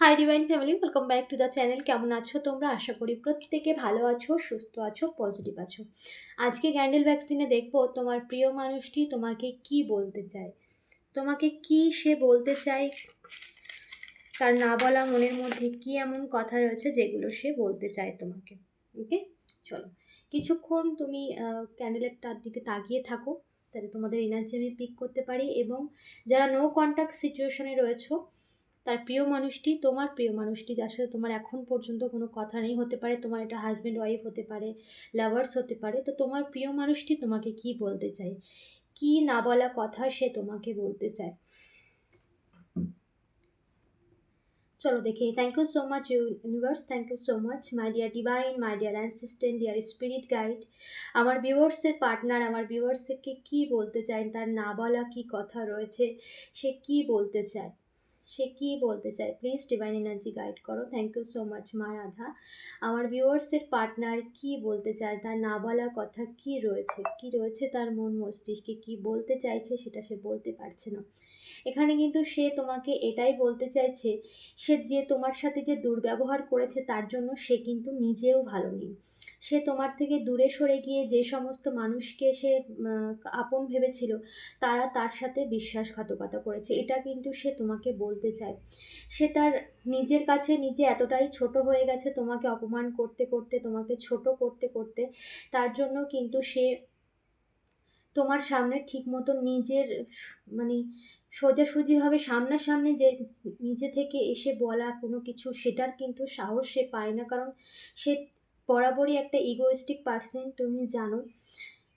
Hi divine family welcome back to the channel কেমন আছো তোমরা? আশা করি প্রত্যেকে ভালো আছো, সুস্থ আছো পজিটিভ আছো। আজকে ক্যান্ডেল ভ্যাকসিনে দেখব তোমার প্রিয় মানুষটি তোমাকে কি বলতে চায়। তোমাকে কি সে বলতে চায়? তার না বলা মনের মধ্যে কি এমন কথা রয়েছে যেগুলো সে বলতে চায় তোমাকে। ওকে চলো, কিছুক্ষণ তুমি ক্যান্ডেলের তার দিকে তাকিয়ে থাকো, তাহলে তোমাদের এনার্জি আমি পিক করতে পারি এবং যারা নো কন্ট্যাক্ট সিচুয়েশনে রয়েছো তার প্রিয় মানুষটি তোমার প্রিয় মানুষটি, যার সাথে তোমার এখন পর্যন্ত কোনো কথা নেই, হতে পারে তোমার এটা হাজব্যান্ড ওয়াইফ হতে পারে লাভার্স হতে পারে, তো তোমার প্রিয় মানুষটি তোমাকে কি বলতে চায়? কি না বলা কথা সে তোমাকে বলতে চায়? চলো দেখি। Thank you so much universe thank you so much my dear divine my dear assistant dear spirit guide আমার ভিউয়ার্সের পার্টনার আমার ভিউয়ার্সকে কী বলতে চায়? তার না বলা কি কথা রয়েছে? সে কি বলতে চায়? সে কী বলতে চায়? প্লিজ ডিভাইন এনার্জি গাইড করো। থ্যাংক ইউ সো মাচ মা রাধা। আমার ভিউয়ার্সের পার্টনার কি বলতে চায়? তার না বলা কথা কি রয়েছে? কি রয়েছে তার মন মস্তিষ্কে? কি বলতে চাইছে সেটা সে বলতে পারছে না। এখানে কিন্তু সে তোমাকে এটাই বলতে চাইছে, সে যে তোমার সাথে যে দুর্ব্যবহার করেছে তার জন্য সে কিন্তু নিজেও ভালো নেই। সে তোমার থেকে দূরে সরে গিয়ে যে সমস্ত মানুষকে সে আপন ভেবেছিল, তারা তার সাথে বিশ্বাসঘাতকতা করেছে। এটা কিন্তু সে তোমাকে বলতে চায়। সে তার নিজের কাছে নিজে এতটাই ছোট হয়ে গেছে, তোমাকে অপমান করতে করতে, তোমাকে ছোট করতে করতে, তার জন্য কিন্তু সে তোমার সামনে ঠিক মতো নিজের মানে সোজাসুজিভাবে সামনাসামনি যে নিজে থেকে এসে বলা কোনো কিছু, সেটার কিন্তু সাহস সে পায় না। কারণ সে বরাবরই একটা ইগোয়েস্টিক পার্সন তুমি জানো।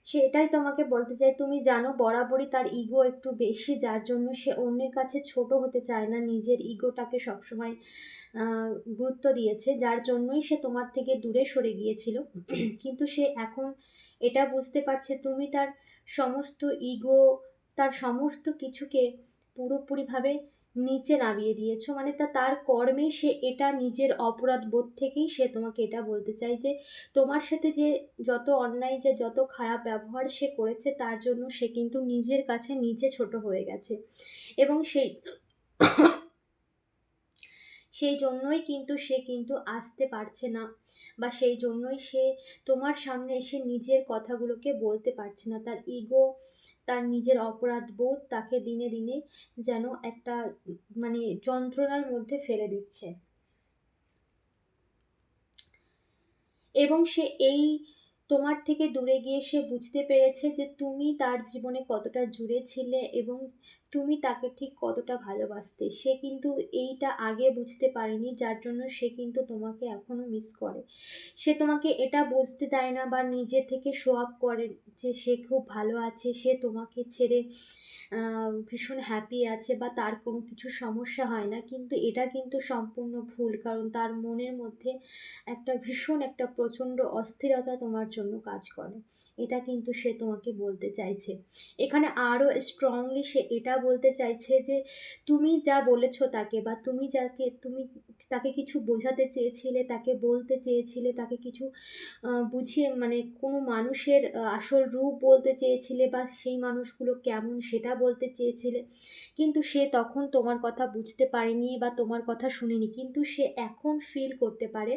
সেটাই তোমাকে বলতে চাই, তুমি জানো বরাবরই তার ইগো একটু বেশি, যার জন্য সে অন্যের কাছে ছোট হতে চায় না, নিজের ইগোটাকে সবসময় গুরুত্ব দিয়েছে, যার জন্যই সে তোমার থেকে দূরে সরে গিয়েছিল। কিন্তু সে এখন এটা বুঝতে পারছে, তুমি তার সমস্ত ইগো তার সমস্ত কিছুকে পুরোপুরিভাবে নিচে নামিয়ে দিয়েছ। মানে তা, তার কর্মে সে এটা নিজের অপরাধ বোধ থেকেই সে তোমাকে এটা বলতে চাই যে, তোমার সাথে যে যত অন্যায়, যে যত খারাপ ব্যবহার সে করেছে, তার জন্য সে কিন্তু নিজের কাছে নিজে ছোট হয়ে গেছে। এবং সেই সেই জন্যই কিন্তু সে কিন্তু আসতে পারছে না বা সেই জন্যই সে তোমার সামনে এসে নিজের কথাগুলোকে বলতে পারছে না। তার ইগো তার নিজের অপরাধ বোধ তাকে দিনে দিনে যেন একটা মানে যন্ত্রণার মধ্যে ফেলে দিচ্ছে। এবং সে এই তোমার থেকে দূরে গিয়ে সে বুঝতে পেরেছে যে তুমি তার জীবনে কতটা জুড়ে ছিলে এবং তুমি তাকে ঠিক কতটা ভালোবাসতে। সে কিন্তু এইটা আগে বুঝতে পারেনি, যার জন্য সে কিন্তু তোমাকে এখনও মিস করে। সে তোমাকে এটা বুঝতে দেয় না বা নিজে থেকে শো আপ করে যে সে খুব ভালো আছে, সে তোমাকে ছেড়ে ভীষণ হ্যাপি আছে বা তার কোনো কিছু সমস্যা হয় না। কিন্তু এটা কিন্তু সম্পূর্ণ ভুল, কারণ তার মনের মধ্যে একটা ভীষণ একটা প্রচণ্ড অস্থিরতা তোমার জন্য কাজ করে। এটা কিন্তু সে তোমাকে বলতে চাইছে। এখানে আরও স্ট্রংলি সে এটা বলতে চাইছে যে, তুমি যা বলেছ তাকে বা তুমি যাকে, তুমি তাকে কিছু বোঝাতে চেয়েছিলে, তাকে বলতে চেয়েছিলে, তাকে কিছু বুঝিয়ে মানে কোনো মানুষের আসল রূপ বলতে চেয়েছিলে বা সেই মানুষগুলো কেমন সেটা বলতে চেয়েছিলে। কিন্তু সে তখন তোমার কথা বুঝতে পারেনি বা তোমার কথা শুনেনি। কিন্তু সে এখন ফিল করতে পারে,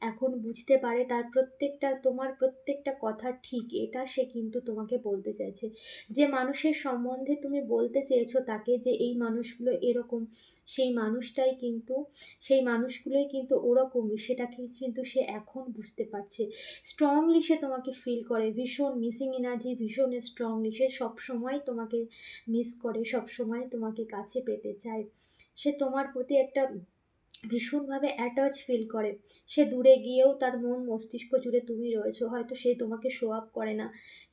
এখন বুঝতে পারে তার প্রত্যেকটা, তোমার প্রত্যেকটা কথা ঠিক। এটা সে কিন্তু তোমাকে বলতে চাইছে। যে মানুষের সম্বন্ধে তুমি বলতে চেয়েছো তাকে যে এই মানুষগুলো এরকম, সেই মানুষটাই কিন্তু, সেই মানুষগুলোই কিন্তু ওরকমই, সেটাকে কিন্তু সে এখন বুঝতে পারছে। স্ট্রংলি সে তোমাকে ফিল করে, ভীষণ মিসিং এনার্জি ভীষণ স্ট্রংলি সে সবসময় তোমাকে মিস করে, সবসময় তোমাকে কাছে পেতে চায়। সে তোমার প্রতি একটা ভীষণভাবে অ্যাটাচ ফিল করে। সে দূরে গিয়েও তার মন মস্তিষ্ক জুড়ে তুমি রয়েছো, হয়তো সে তোমাকে শো আপ করে না,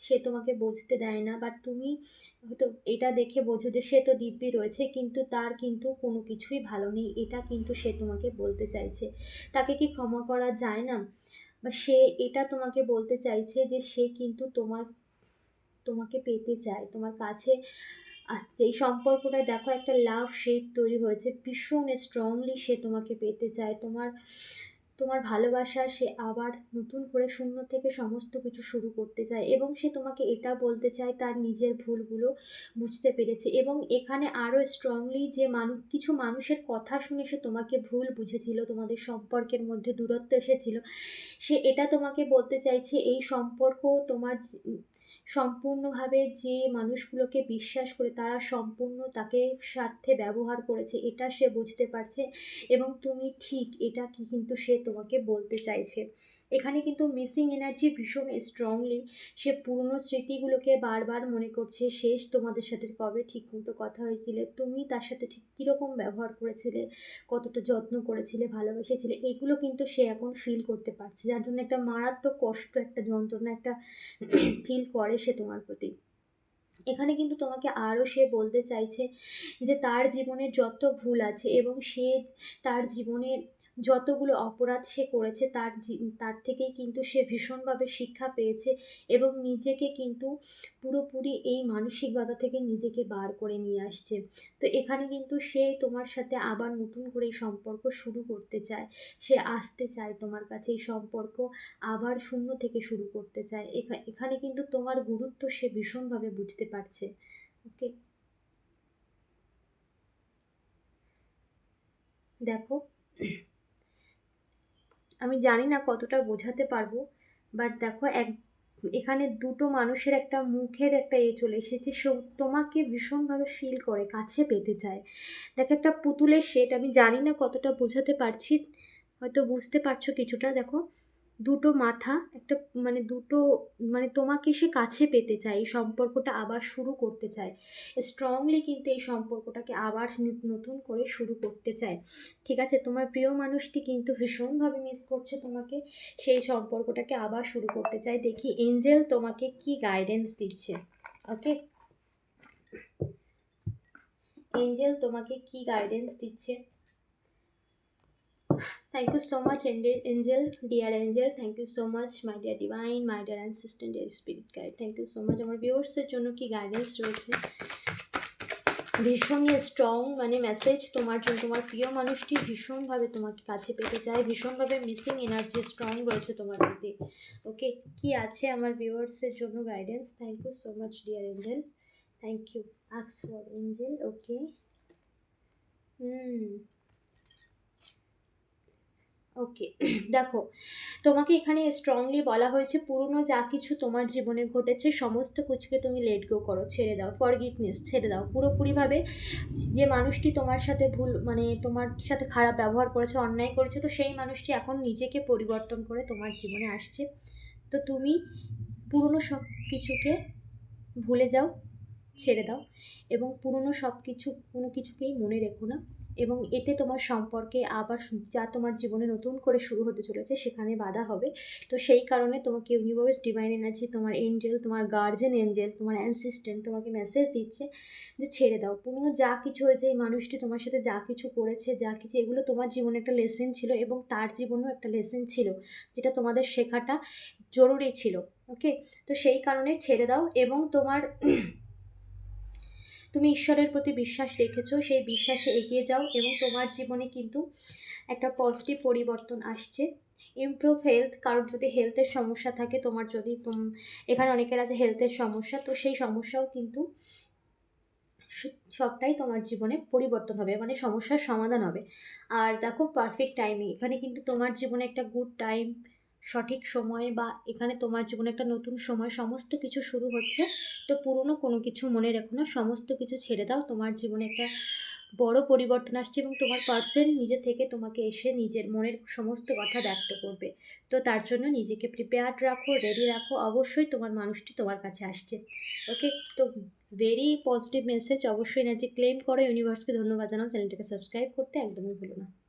সে তোমাকে বুঝতে দেয় না বাট তুমি হয়তো এটা দেখে বোঝো যে সে তো দিব্যি রয়েছে, কিন্তু তার কিন্তু কোনো কিছুই ভালো নেই, এটা কিন্তু সে তোমাকে বলতে চাইছে। তাকে কি ক্ষমা করা যায় না? বা সে এটা তোমাকে বলতে চাইছে যে সে কিন্তু তোমার, তোমাকে পেতে চায়, তোমার কাছে আসতে এই সম্পর্কটায় দেখো একটা লাভ শেপ তৈরি হয়েছে, ভীষণ স্ট্রংলি সে তোমাকে পেতে চায়। তোমার তোমার ভালোবাসা সে আবার নতুন করে শূন্য থেকে সমস্ত কিছু শুরু করতে চায় এবং সে তোমাকে এটা বলতে চায় তার নিজের ভুলগুলো বুঝতে পেরেছে এবং এখানে আরও স্ট্রংলি যে মানুষ কিছু মানুষের কথা শুনে সে তোমাকে ভুল বুঝেছিল, তোমাদের সম্পর্কের মধ্যে দূরত্ব এসেছিল, সে এটা তোমাকে বলতে চাইছে, এই সম্পর্ক তোমার সম্পূর্ণভাবে যে মানুষগুলোকে বিশ্বাস করে তারা সম্পূর্ণ তাকে স্বার্থে ব্যবহার করেছে, এটা সে বুঝতে পারছে এবং তুমি ঠিক, এটা কি কিন্তু সে তোমাকে বলতে চাইছে। এখানে কিন্তু মিসিং এনার্জি ভীষণ স্ট্রংলি সে পুরনো স্মৃতিগুলোকে বারবার মনে করছে, শেষ তোমাদের সাথে কবে ঠিক মতো কথা হয়েছিল, তুমি তার সাথে ঠিক কীরকম ব্যবহার করেছিলে, কতটা যত্ন করেছিলে, ভালোবেসেছিলে, এগুলো কিন্তু সে এখন ফিল করতে পারছে। যার জন্য একটা মারাত্মক কষ্ট, একটা যন্ত্রণা, একটা ফিল করে সে তোমার প্রতি। এখানে কিন্তু তোমাকে আরও সে বলতে চাইছে যে তার জীবনে যত ভুল আছে এবং সে তার জীবনে যতগুলো অপরাধ সে করেছে তার তার থেকেই কিন্তু সে ভীষণভাবে শিক্ষা পেয়েছে এবং নিজেকে কিন্তু পুরোপুরি এই মানসিকতা থেকে নিজেকে বার করে নিয়ে আসছে। তো এখানে কিন্তু সে তোমার সাথে আবার নতুন করে এই সম্পর্ক শুরু করতে চায়। সে আসতে চায় তোমার কাছে এই সম্পর্ক আবার শূন্য থেকে শুরু করতে চায়। এখা- এখানে কিন্তু তোমার গুরুত্ব সে ভীষণভাবে বুঝতে পারছে। ওকে? দেখো আমি জানি না কতটা বোঝাতে পারব বাট দেখো এক, এখানে দুটো মানুষের একটা মুখের একটা এ চলে এসেছে, সে তোমাকে ভীষণভাবে ফিল করে, কাছে পেতে চায়। দেখো একটা পুতুলের সেট আমি জানি না কতটা বোঝাতে পারছি, হয়তো বুঝতে পারছ কিছুটা, দেখো। দুটো মাথা, একটা মানে দুটো মানে তোমাকে সে কাছে পেতে চায়, এই সম্পর্কটা আবার শুরু করতে চায়। স্ট্রংলি কিন্তু এই সম্পর্কটাকে আবার নতুন করে শুরু করতে চায়। ঠিক আছে, তোমার প্রিয় মানুষটি কিন্তু ভীষণভাবে মিস করছে তোমাকে। সেই সম্পর্কটাকে আবার শুরু করতে চায়। দেখি এঞ্জেল তোমাকে কি গাইডেন্স দিচ্ছে। ওকে এঞ্জেল তোমাকে কি গাইডেন্স দিচ্ছে? Thank you so much, Angel, dear Angel. Thank you so much, my dear Divine, my dear Assistant, dear Spirit Guide. Thank you so much. আমার ভিউয়ার্সের জন্য কি গাইডেন্স রয়েছে? ভীষণই স্ট্রং মানে মেসেজ তোমার জন্য তোমার প্রিয় মানুষটি ভীষণভাবে তোমাকে কাছে পেতে চায় ভীষণভাবে মিসিং এনার্জি স্ট্রং রয়েছে তোমার প্রতি ওকে কি আছে আমার ভিউয়ার্সের জন্য guidance thank you so much dear angel thank you asks for angel okay hmm okay দেখো, তোমাকে এখানে স্ট্রংলি বলা হয়েছে, পুরনো যা কিছু তোমার জীবনে ঘটেছে, সমস্ত কিছুকে তুমি লেট গো করো, ছেড়ে দাও ফরগিভনেস ছেড়ে দাও। পুরোপুরিভাবে যে মানুষটি তোমার সাথে ভুল মানে তোমার সাথে খারাপ ব্যবহার করেছে, অন্যায় করেছে, তো সেই মানুষটি এখন নিজেকে পরিবর্তন করে তোমার জীবনে আসছে। তো তুমি পুরনো সব কিছুকে ভুলে যাও, ছেড়ে দাও এবং পুরনো সব কিছু কোনো কিছুকেই মনে রেখো না। এবং এতে তোমার সম্পর্কে আবার যা তোমার জীবনে নতুন করে শুরু হতে চলেছে সেখানে বাধা হবে। তো সেই কারণে তোমাকে ইউনিভার্স ডিভাইন এনার্জি তোমার এঞ্জেল তোমার গার্জেন এঞ্জেল তোমার অ্যাসিস্ট্যান্ট তোমাকে মেসেজ দিচ্ছে যে ছেড়ে দাও। পুরনো যা কিছু হয়েছে, এই মানুষটি তোমার সাথে যা কিছু করেছে, যা কিছু, এগুলো তোমার জীবনে একটা লেসেন ছিল এবং তার জীবনেও একটা লেসেন ছিল যেটা তোমাদের শেখাটা জরুরি ছিল। ওকে তো সেই কারণে ছেড়ে দাও এবং তোমার তুমি ঈশ্বরের প্রতি বিশ্বাস রেখেছো, সেই বিশ্বাসে এগিয়ে যাও এবং তোমার জীবনে কিন্তু একটা পজিটিভ পরিবর্তন আসছে। ইমপ্রুভ হেলথ কারোর যদি হেলথের সমস্যা থাকে, তোমার যদি এখানে অনেকের আছে হেলথের সমস্যা, তো সেই সমস্যাও কিন্তু সবটাই তোমার জীবনে পরিবর্তন হবে মানে সমস্যার সমাধান হবে। আর দেখো পারফেক্ট টাইমিং এখানে কিন্তু তোমার জীবনে একটা গুড টাইম সঠিক সময়ে বা এখানে তোমার জীবনে একটা নতুন সময়, সমস্ত কিছু শুরু হচ্ছে। তো পুরনো কোনো কিছু মনে রেখো না। সমস্ত কিছু ছেড়ে দাও। তোমার জীবনে একটা বড় পরিবর্তন আসছে এবং তোমার পার্সন নিজে থেকে তোমাকে এসে নিজের মনের সমস্ত কথা ব্যক্ত করবে। তো তার জন্য নিজেকে প্রিপেয়ার্ড রাখো রেডি রাখো। অবশ্যই তোমার মানুষটি তোমার কাছে আসছে। ওকে তো ভেরি পজিটিভ মেসেজ অবশ্যই এনার্জি ক্লেম করো। ইউনিভার্সকে ধন্যবাদ জানাও। চ্যানেলটাকে সাবস্ক্রাইব করতে একদমই ভুলো না।